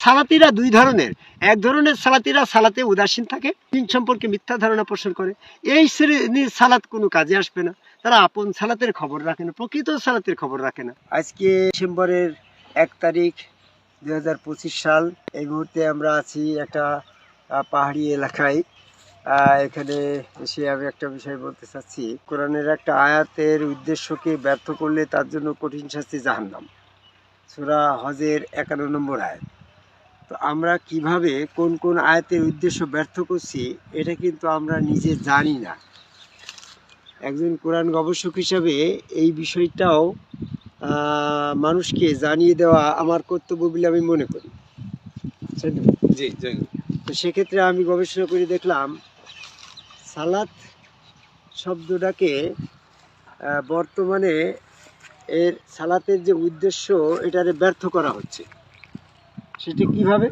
সালাতিরা দুই ধরনের। এক ধরনের সালাতিরা সালাতে উদাসীন থাকে, দিন সম্পর্কে মিথ্যা ধারণা পোষণ করে। এই শ্রেণির সালাত কোনো কাজে আসবে না। তারা আপন সালাতের খবর রাখে না, প্রকৃত সালাতের খবর রাখে না। আজকে ডিসেম্বরের এক তারিখ দু হাজার পঁচিশ সাল। এই মুহূর্তে আমরা আছি একটা পাহাড়ি এলাকায়। এখানে এসে আমি একটা বিষয় বলতে চাচ্ছি। কোরআনের একটা আয়াতের উদ্দেশ্যকে ব্যর্থ করলে তার জন্য কঠিন শাস্তি জাহান্নাম। সূরা হজের একান্ন নম্বর আয়াত। তো আমরা কীভাবে কোন কোন আয়াতের উদ্দেশ্য ব্যর্থ করছি এটা কিন্তু আমরা নিজে জানি না। একজন কোরআন গবেষক হিসাবে এই বিষয়টাও মানুষকে জানিয়ে দেওয়া আমার কর্তব্য বলে আমি মনে করি। জি তো সেক্ষেত্রে আমি গবেষণা করে দেখলাম সালাত শব্দটাকে বর্তমানে এর সালাতের যে উদ্দেশ্য এটারে ব্যর্থ করা হচ্ছে। সেটা কীভাবে?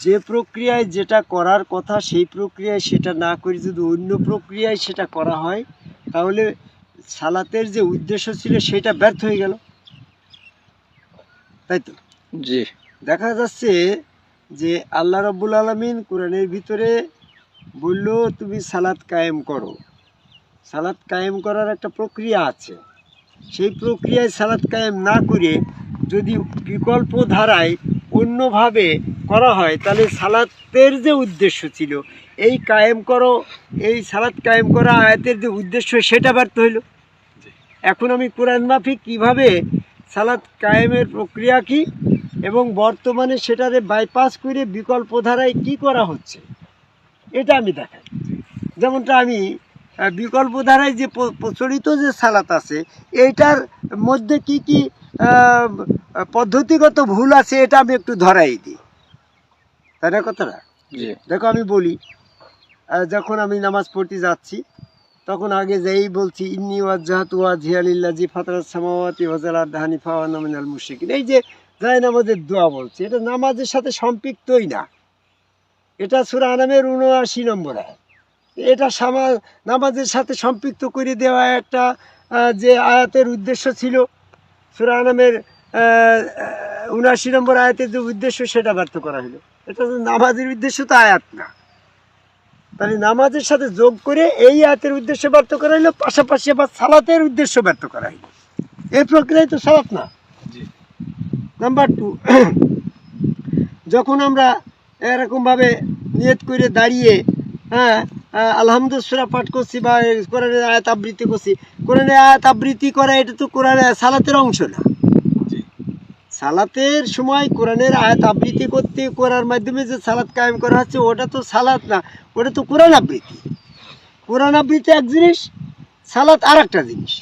যে প্রক্রিয়ায় যেটা করার কথা সেই প্রক্রিয়ায় সেটা না করে যদি অন্য প্রক্রিয়ায় সেটা করা হয় তাহলে সালাতের যে উদ্দেশ্য ছিল সেটা ব্যর্থ হয়ে গেল। তাই তো? জি। দেখা যাচ্ছে যে আল্লাহ রব্বুল আলমিন কোরআনের ভিতরে বলল তুমি সালাত কায়েম করো। সালাত কায়েম করার একটা প্রক্রিয়া আছে। সেই প্রক্রিয়ায় সালাত কায়েম না করে যদি বিকল্প ধারায় অন্যভাবে করা হয় তাহলে সালাতের যে উদ্দেশ্য ছিল এই কায়েম করো এই সালাত কায়েম করা আয়াতের যে উদ্দেশ্য সেটা ব্যর্থ হইল। এখন আমি কোরআন মাফিক কীভাবে সালাত কায়েমের প্রক্রিয়া কি এবং বর্তমানে সেটারে বাইপাস করে বিকল্প ধারায় কি করা হচ্ছে এটা আমি দেখাই। যেমনটা আমি বিকল্প ধারায় যে প্রচলিত যে সালাত আছে এইটার মধ্যে কি কি পদ্ধতিগত ভুল আছে এটা আমি একটু ধরাই দিই। তাই না কথাটা? দেখো আমি বলি যখন আমি নামাজ পড়তে যাচ্ছি তখন আগে যেই বলছি ইন্নি ওয়াজ্জাহাতু ওয়াজহিয়ালিল্লাহ জি ফাতারাস সামাওয়াতি আরদি হানিফা ওয়া আনা মুশরিকিন। এই যে যাই নামাজের দোয়া বলছি এটা নামাজের সাথে সম্পৃক্তই না। এটা সূরা আনামের উনআশি নম্বর আয়াত। এটা সামা নামাজের সাথে সম্পৃক্ত করে দেওয়া একটা যে আয়াতের উদ্দেশ্য ছিল সূরা আনামের উনআশি নম্বর আয়াতের যে উদ্দেশ্য সেটা ব্যর্থ করা হলো। এটা তো নামাজের উদ্দেশ্য তো আয়াত না। তাহলে নামাজের সাথে যোগ করে এই আয়াতের উদ্দেশ্য ব্যর্থ করা হলো পাশাপাশি আবার সালাতের উদ্দেশ্য ব্যর্থ করা হলো। এই প্রক্রিয়ায় তো সালাত না। নাম্বার টু যখন আমরা এরকমভাবে নিয়ত করে দাঁড়িয়ে হ্যাঁ আলহামদুলিল্লাহ পাঠ করছি বা কোরআনের আয়াত আবৃত্তি করছি। কোরআনের আয়াত আবৃত্তি করা এটা তো কোরআনের সালাতের অংশ না। জি। সালাতের সময় কোরআনের আয়াত আবৃত্তি করতে করার মাধ্যমে যে সালাত কায়েম করা হচ্ছে ওটা তো সালাত না ওটা তো কোরআন আবৃত্তি। কোরআন আবৃত্তি এক জিনিস সালাত আর একটা জিনিস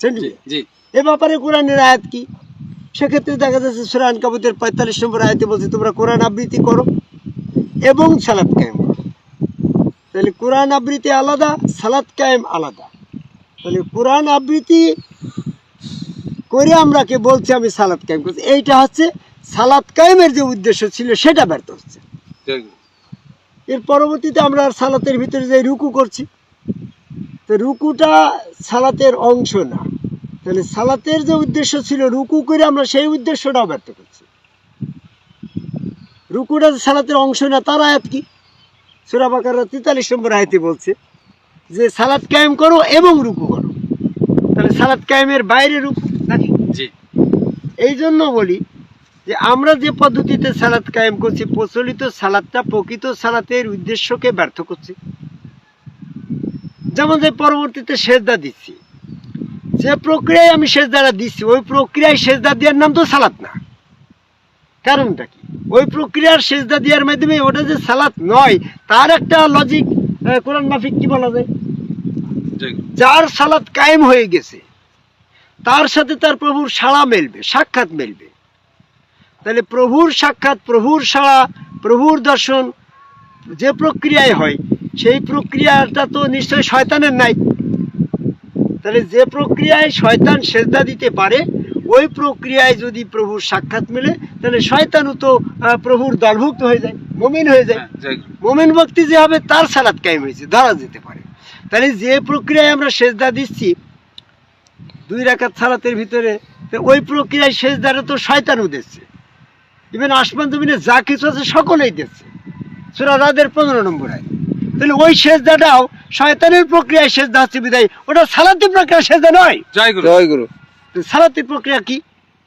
জি জি। এ ব্যাপারে কোরআনের আয়াত কি? সেক্ষেত্রে দেখা যাচ্ছে সুরান কাবুতের পঁয়তাল্লিশ নম্বর আয়াতে বলছে তোমরা কোরআন আবৃত্তি করো এবং সালাত কায়েম করো। তাহলে কোরআন আবৃত্তি আলাদা সালাত কায়েম আলাদা। তাহলে কোরআন আবৃত্তি করে আমরা কে বলছি আমি সালাত কায়েম করছি। এইটা হচ্ছে সালাত কায়েমের যে উদ্দেশ্য ছিল সেটা ব্যর্থ হচ্ছে। এর পরবর্তীতে আমরা সালাতের ভিতরে যে রুকু করছি তো রুকুটা সালাতের অংশ না। তাহলে সালাতের যে উদ্দেশ্য ছিল রুকু করে আমরা সেই উদ্দেশ্যটাও ব্যর্থ করছি। রুকুটা যে সালাতের অংশ না তার আয়াত কি? সুরা বাকার তেতাল্লিশ নম্বর আয়াতে বলছে যে সালাত কায়েম করো এবং রুকু করো। তাহলে সালাত কায়েমের বাইরে রুকু নাকি? জি। এই জন্য বলি যে আমরা যে পদ্ধতিতে সালাদ কায়েম করছি প্রচলিত সালাদটা প্রকৃত সালাতের উদ্দেশ্যকে ব্যর্থ করছে। যেমন যে পরবর্তীতে সেজদা দিচ্ছি। যে প্রক্রিয়ায় আমি সেজদাটা দিচ্ছি ওই প্রক্রিয়ায় সেজদা দেওয়ার নাম তো সালাত না। কারণটা কি? ওই প্রক্রিয়ার সেজদা দেওয়ার মাধ্যমে ওটা যে সালাত নয় তার একটা লজিক কোরআন মাফিক কি বলা যায়? যার সালাত কায়েম হয়ে গেছে তার সাথে তার প্রভুর সাড়া মেলবে সাক্ষাৎ মেলবে। তাহলে প্রভুর সাক্ষাৎ প্রভুর সাড়া প্রভুর দর্শন যে প্রক্রিয়ায় হয় সেই প্রক্রিয়াটা তো নিশ্চয় শয়তানের নাই। তাহলে যে প্রক্রিয়ায় শয়তান সেজদা দিতে পারে ওই প্রক্রিয়ায় যদি প্রভুর সাক্ষাৎ মেলে তাহলে শয়তানও তো প্রভুর দলভুক্ত হয়ে যায় মমিন হয়ে যায়। হ্যাঁ, মোমেন ভক্তি যে হবে তার সালাদ কায়েম হয়েছে ধরা যেতে পারে। তাহলে যে প্রক্রিয়ায় আমরা সেজদা দিচ্ছি দুই রাকাত সালাতের ভিতরে ওই প্রক্রিয়ায় দ্বারা তো শয়তানও দিচ্ছে। ইভেন আসমান জমিনে যা কিছু আছে সকলেই দিচ্ছে। সুরা রাদের পনেরো নম্বর আয় তাহলে ওই সেজদাটাও শয়তানের প্রক্রিয়ায় সেজদা হচ্ছে বিদায়। ওটা সালাতি প্রক্রিয়া সেজদা নয়। জয় গুরু। জয় গুরু। তো সালাতি প্রক্রিয়া কি?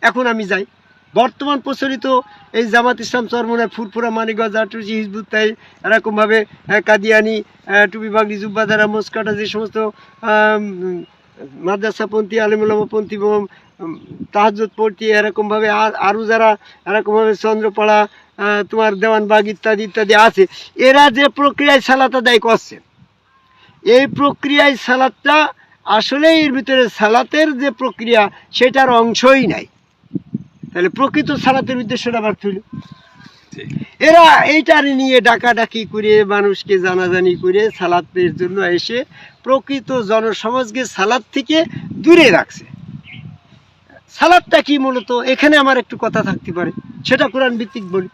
এখন আমি যাই। বর্তমান প্রচলিত এই জামাত ইসলাম চরমনায় ফুরফুরা মানিগঞ্জ আটুজি হিজবুত তাই এরকমভাবে কাদিয়ানি টুপি বাগড়ি জুব্বাদারা মোসকাটা, যে সমস্ত মাদ্রাসাপন্থী, আলিমুল্লামপন্থী, এবং তাহাজুদ পড়তি এরকমভাবে আর আরও যারা এরকমভাবে চন্দ্রপাড়া তোমার দেওয়ানবাগ ইত্যাদি ইত্যাদি আছে, এরা যে প্রক্রিয়ায় সালাত আদায় করছে, এই প্রক্রিয়ায় সালাদটা আসলে এর ভিতরে সালাতের যে প্রক্রিয়া সেটার অংশই নাই। তাহলে প্রকৃত সালাতের উদ্দেশ্যটা হইল ঠিক। এরা এইটার নিয়ে ডাকাডাকি করে মানুষকে জানাজানি করে সালাতের জন্য এসে প্রকৃত জনসমাজকে সালাদ থেকে দূরে রাখছে। সালাদটা কি মূলত? এখানে আমার একটু কথা থাকতে পারে। সেটা কোরআন ভিত্তিক বলি।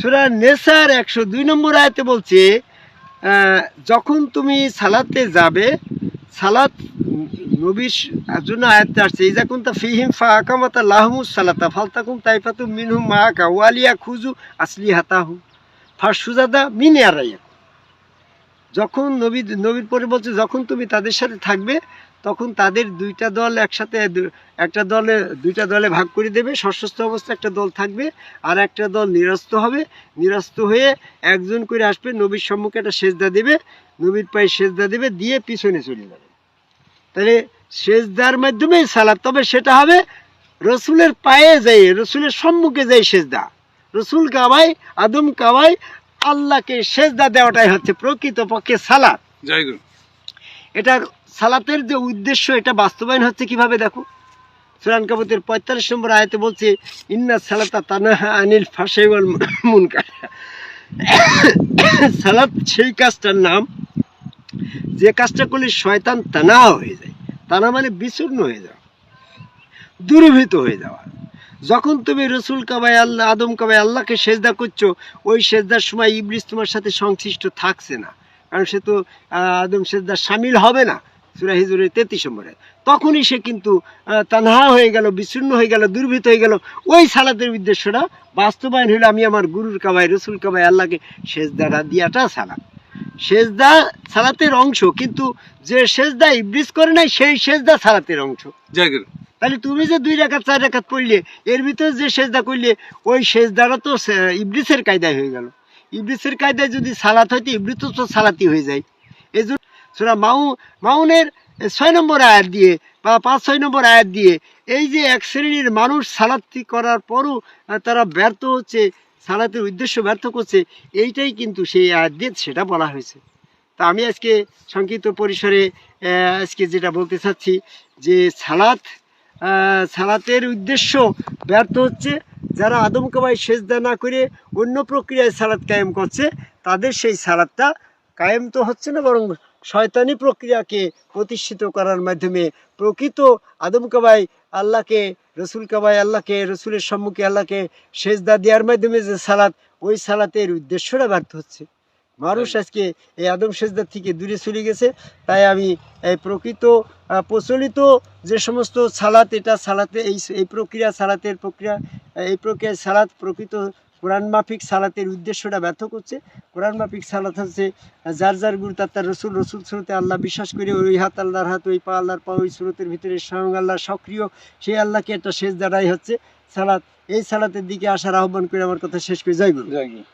সুরা নেসার একশো দুই নম্বর আয়তে বলছে আহ, যখন তুমি সালাতে যাবে সালাত নবীর জন্য আয়াতে আসছে। যখন তা ফিহিম ফা আকামাতা লাহমুস সালাতা ফালতাকুম তাইফাতু মিনহু মাহাকা, ওয়ালিয়া খুজু আসলি হাতাহু ফারসুজাদা মিনে আরাইয়া যখন নবী, নবীর পরে বলছে, যখন তুমি তাদের সাথে থাকবে তখন তাদের দুইটা দল একসাথে একটা দলে দুইটা দলে ভাগ করে দেবে সশস্ত্র অবস্থা একটা দল থাকবে আর একটা দল নিরস্ত হবে। নিরস্ত হয়ে একজন করে আসবে নবীর সম্মুখে একটা সেজদা দেবে নবীর পায়ে সেজদা দেবে দিয়ে পিছনে চলে যাবে। তাহলে সেজদার মাধ্যমে সালাদ তবে সেটা হবে রসুলের পায়ে যাই রসুলের সম্মুখে যাই সেজদা। রসুল কাবাই আদম কাবাই আল্লাহকে সেজদা দেওয়াটাই হচ্ছে প্রকৃতপক্ষে সালাদ এটার সালাতের যে উদ্দেশ্য, এটা বাস্তবায়ন হচ্ছে কীভাবে দেখো? সুরান কাবতের পঁয়তাল্লিশ নম্বর আয়তে বলছে, ইন্না সালাতা তানাহা আনিল ফাঁসেওয়াল মুনকার। সালাত সেই কাজটার নাম, যে কাজটা করলে শয়তান তানা হয়ে যায়। তানা মানে বিচূর্ণ হয়ে যাওয়া, দূরীভূত হয়ে যাওয়া। যখন তুমি রসুল কাবাই আল্লাহ, আদম কাবাই আল্লাহকে সেজদা করছ, ওই সেজদার সময় ইবলিস তোমার সাথে সংশ্লিষ্ট থাকছে না। কারণ সে তো আদম সেজদার সামিল হবে না। সুরা হিজুরের তেত্রিশ নম্বরে। তখনই সে কিন্তু তানহা হয়ে গেল বিচ্ছিন্ন হয়ে গেল দুর্বৃত হয়ে গেল। ওই সালাতের উদ্দেশ্যটা বাস্তবায়ন হলো আমি আমার গুরুর কাবাই রসুল কাবাই আল্লাহকে সেজদাটা দিয়াটা সালাত। সেজদা সালাতের অংশ কিন্তু যে সেজদা ইবলিস করে নাই সেই সেজদা সালাতের অংশ। তাহলে তুমি যে দুই রাকাত চার রাকাত পড়লে এর ভিতরে যে সেজদা করলে ওই সেজদাটা তো ইবলিসের কায়দায় হয়ে গেল। ইবলিসের কায়দায় যদি সালাত হয়তো ইবলিস তো সালাতি হয়ে যায়। এই সুরা মাউ, মাউনের ছয় নম্বর আয়াত দিয়ে বা পাঁচ, ছয় নম্বর আয়াত দিয়ে এই যে এক শ্রেণির মানুষ সালাতি করার পরও তারা ব্যর্থ হচ্ছে, সালাতের উদ্দেশ্য ব্যর্থ করছে, এইটাই কিন্তু সেই আয়াত দিয়ে সেটা বলা হয়েছে। তা আমি আজকে সংক্ষিপ্ত পরিসরে আজকে যেটা বলতে চাচ্ছি যে সালাত সালাতের উদ্দেশ্য ব্যর্থ হচ্ছে, যারা আদম কাবাই সেজদা না করে অন্য প্রক্রিয়ায় সালাত কায়েম করছে, তাদের সেই সালাদটা কায়েম তো হচ্ছে না, বরং শয়তানি প্রক্রিয়াকে প্রতিষ্ঠিত করার মাধ্যমে প্রকৃত আদম কাবাই আল্লাহকে, রসুল কাবাই আল্লাহকে, রসুলের সম্মুখে আল্লাহকে সেজদা দেওয়ার মাধ্যমে যে সালাত, ওই সালাতের উদ্দেশ্যটা ব্যর্থ হচ্ছে। মানুষ আজকে এই আদম সেজদার থেকে দূরে চলে গেছে, তাই আমি এই প্রকৃত প্রচলিত যে সমস্ত সালাত, এটা সালাতে এই এই প্রক্রিয়া, সালাতের প্রক্রিয়া, এই প্রক্রিয়ায় সালাত প্রকৃত কোরআন মাফিক সালাতের উদ্দেশ্যটা ব্যর্থ করছে। কোরআন মাফিক সালাত হচ্ছে, যার যার গুরু তার তার রসুল রসুল স্রোতে আল্লাহ বিশ্বাস করে, ওই হাত আল্লাহর হাত, ওই পা আল্লাহর পা, ওই স্রোতের ভিতরে স্বয়ং আল্লাহ সক্রিয়। সেই আল্লাহকে একটা শেষ দাঁড়াই হচ্ছে সালাত। এই সালাতের দিকে আসার আহ্বান করে আমার কথা শেষ করে। যাই গুরু। গুরু।